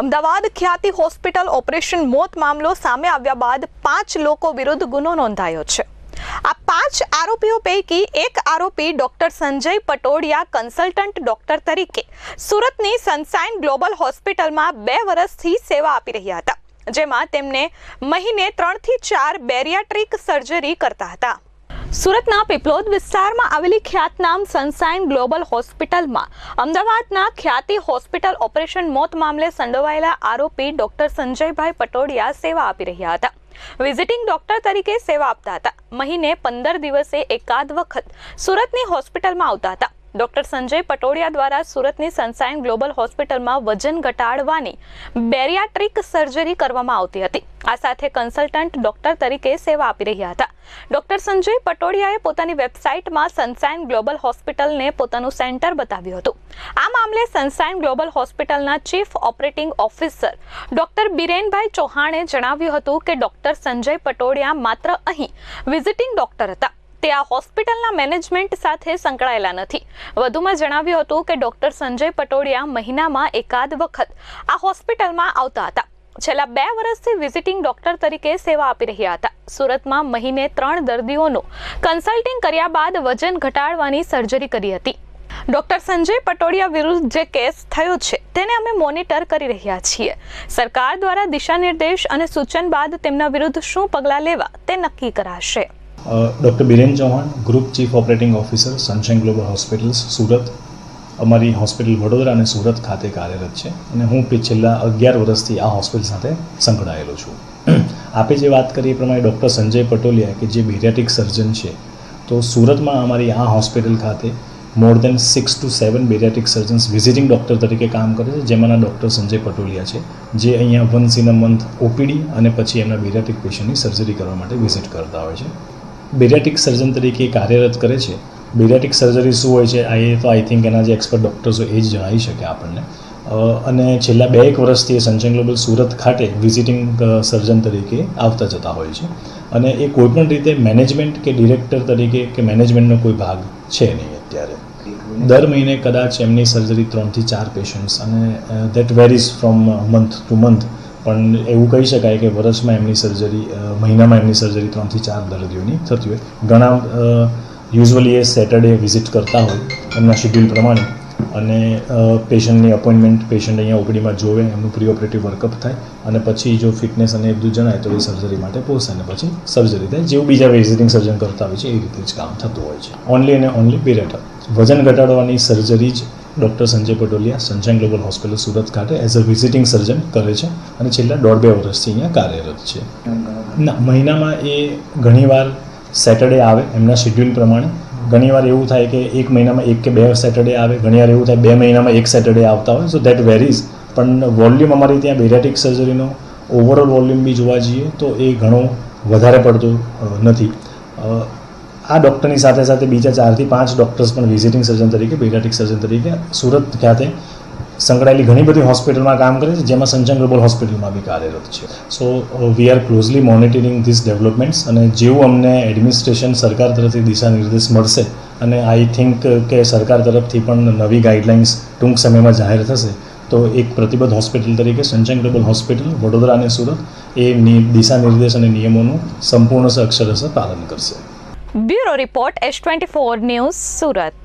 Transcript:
અમદાવાદ ખ્યાતિ hospital operation મોત મામલો સામે આવ્યા બાદ પાંચ લોકો વિરુદ્ધ ગુનો નોંધાયો છે. આ પાંચ આરોપીઓ પૈકી એક આરોપી doctor Sanjay Patodiya consultant doctor તરીકે સુરતની સનસાઇન ગ્લોબલ હોસ્પિટલમાં બે વર્ષથી સેવા આપી રહ્યા હતા, જેમાં તેમને મહિને ત્રણથી ચાર બેરિયાટ્રિક સર્જરી કરતા હતા. સુરતના પીપલોદ વિસ્તારમાં આવેલી ખ્યાતનામ સનસાઇન ગ્લોબલ હોસ્પિટલમાં અમદાવાદના ખ્યાતિ હોસ્પિટલ ઓપરેશન મોત મામલે સંડોવાયેલા આરોપી ડોક્ટર સંજયભાઈ પટોડિયા સેવા આપી રહ્યા હતા. વિઝિટિંગ ડોક્ટર તરીકે સેવા આપતા હતા. મહિને પંદર દિવસે એકાદ વખત સુરતની હોસ્પિટલમાં આવતા હતા. ડોક્ટર સંજય પટોડિયા દ્વારા સુરતની સનસાઇન ગ્લોબલ હોસ્પિટલમાં વજન ઘટાડવાની બેરિયાટ્રિક સર્જરી કરવામાં આવતી હતી. આ સાથે કન્સલ્ટન્ટ ડોક્ટર તરીકે સેવા આપી રહ્યા હતા. ડોક્ટર સંજય પટોડિયાએ પોતાની વેબસાઇટમાં સનસાઇન ગ્લોબલ હોસ્પિટલને પોતાનું સેન્ટર બતાવ્યું હતું. આ મામલે સનસાઇન ગ્લોબલ હોસ્પિટલના chief operating officer doctor Birenbhai ચૌહાણે જણાવ્યું હતું કે ડોક્ટર સંજય પટોડિયા માત્ર અહીં વિઝિટિંગ ડોક્ટર હતા. તે આ હોસ્પિટલના મેનેજમેન્ટ સાથે સંકળાયેલા નથી. વધુમાં જણાવ્યું હતું કે ડોક્ટર સંજય પટોડિયા મહિનામાં એકાદ વખત આ હોસ્પિટલમાં આવતા હતા. છેલ્લા બે વર્ષથી વિઝિટિંગ ડોક્ટર તરીકે સેવા આપી રહ્યા હતા. સુરતમાં મહિને ત્રણ દર્દીઓનું કન્સલ્ટિંગ કર્યા બાદ વજન ઘટાડવાની સર્જરી કરી હતી. ડોક્ટર સંજય પટોડિયા વિરુદ્ધ જે કેસ થયો છે, તેને અમે મોનિટર કરી રહ્યા છીએ. સરકાર દ્વારા દિશા નિર્દેશ અને સૂચન બાદ તેમના વિરુદ્ધ શું પગલાં લેવા તે નક્કી કરાશે. Doctor Biren Chauhan, group chief operating officer sunshine global hospitals, Surat. અમારી હોસ્પિટલ વડોદરા અને સુરત ખાતે કાર્યરત છે અને હું છેલ્લા અગિયાર વર્ષથી આ હોસ્પિટલ સાથે સંકળાયેલો છું. આપે જે વાત કરી એ પ્રમાણે ડૉક્ટર સંજય પટોલિયા કે જે બેરિયાટિક સર્જન છે, તો સુરતમાં અમારી આ હોસ્પિટલ ખાતે more than six to seven bariatric surgeons visiting doctor તરીકે કામ કરે છે, જેમાંના ડૉક્ટર સંજય પટોલિયા છે, જે અહીંયા once in a month OPD અને પછી એમના બેરિયાટિક પેશન્ટની સર્જરી કરવા માટે વિઝિટ કરતા હોય છે. બેરિયાટિક સર્જન તરીકે કાર્યરત કરે છે. બેરિયાટિક સર્જરી શું હોય છે? આ એ તો આઈ થિંક એના જે એક્સપર્ટ ડૉક્ટર્સ હોય એ જ જણાવી શકે આપણને. અને છેલ્લા બે એક વર્ષથી એ સંચન ગ્લોબલ સુરત ખાતે વિઝિટિંગ સર્જન તરીકે આવતા જતા હોય છે. અને એ કોઈપણ રીતે મેનેજમેન્ટ કે ડિરેક્ટર તરીકે કે મેનેજમેન્ટનો કોઈ ભાગ છે નહીં અત્યારે. દર મહિને કદાચ એમની સર્જરી ત્રણથી ચાર પેશન્ટ્સ અને that varies from month to month પણ એવું કહી શકાય કે વર્ષમાં એમની સર્જરી મહિનામાં એમની સર્જરી ત્રણથી ચાર દર્દીઓની થતી હોય. ઘણા યુઝવલી એ સેટરડે વિઝિટ કરતા હોય એમના શેડ્યુલ પ્રમાણે. અને પેશન્ટની અપોઇન્ટમેન્ટ પેશન્ટ અહીંયા ઓપીડીમાં જોવે, એમનું પ્રી ઓપરેટિવ વર્કઅપ થાય અને પછી જો ફિટનેસ અને એ બધું જણાય તો એ સર્જરી માટે પહોંચે અને પછી સર્જરી થાય. જેવું બીજા વિઝિટિંગ સર્જન કરતા હોય છે, એ રીતે જ કામ થતું હોય છે. ઓનલી અને ઓનલી બેરેટર વજન ઘટાડવાની સર્જરી જ doctor Sanjay Patolia sunshine global hospital Surat ખાતે એઝ અ વિઝિટિંગ સર્જન કરે છે અને છેલ્લા દોઢ બે વર્ષથી અહીંયા કાર્યરત છે. ના, મહિનામાં એ ઘણીવાર સેટરડે આવે, એમના શેડ્યુલ પ્રમાણે ઘણીવાર એવું થાય કે એક મહિનામાં એક કે બે સેટરડે આવે, ઘણીવાર એવું થાય બે મહિનામાં એક સેટરડે આવતા હોય. સો દેટ વેરીઝ પણ વોલ્યુમ અમારી ત્યાં બેરિયાટિક સર્જરીનો ઓવરઓલ વોલ્યુમ બી જોવા જઈએ તો એ ઘણો વધારે પડતો નથી. આ ડૉક્ટરની સાથે સાથે બીજા ચારથી પાંચ ડૉક્ટર્સ પણ વિઝિટિંગ સર્જન તરીકે બેરિયાટિક સર્જન તરીકે સુરત ખાતે સંકળાયેલી ઘણી બધી હોસ્પિટલમાં કામ કરે છે, જેમાં સંજન ગ્લોબલ હોસ્પિટલમાં બી કાર્યરત છે. So we are closely monitoring this developments અને જેવું અમને એડમિનિસ્ટ્રેશન સરકાર તરફથી દિશા નિર્દેશ મળશે અને આઈ થિંક કે સરકાર તરફથી પણ નવી ગાઈડલાઇન્સ ટૂંક સમયમાં જાહેર થશે, તો એક પ્રતિબદ્ધ હોસ્પિટલ તરીકે સંજન ગ્લોબલ હોસ્પિટલ, વડોદરા અને સુરત એ દિશા નિર્દેશ અને નિયમોનું સંપૂર્ણ અક્ષરશ પાલન કરશે. Bureau report, S twenty four news, Surat.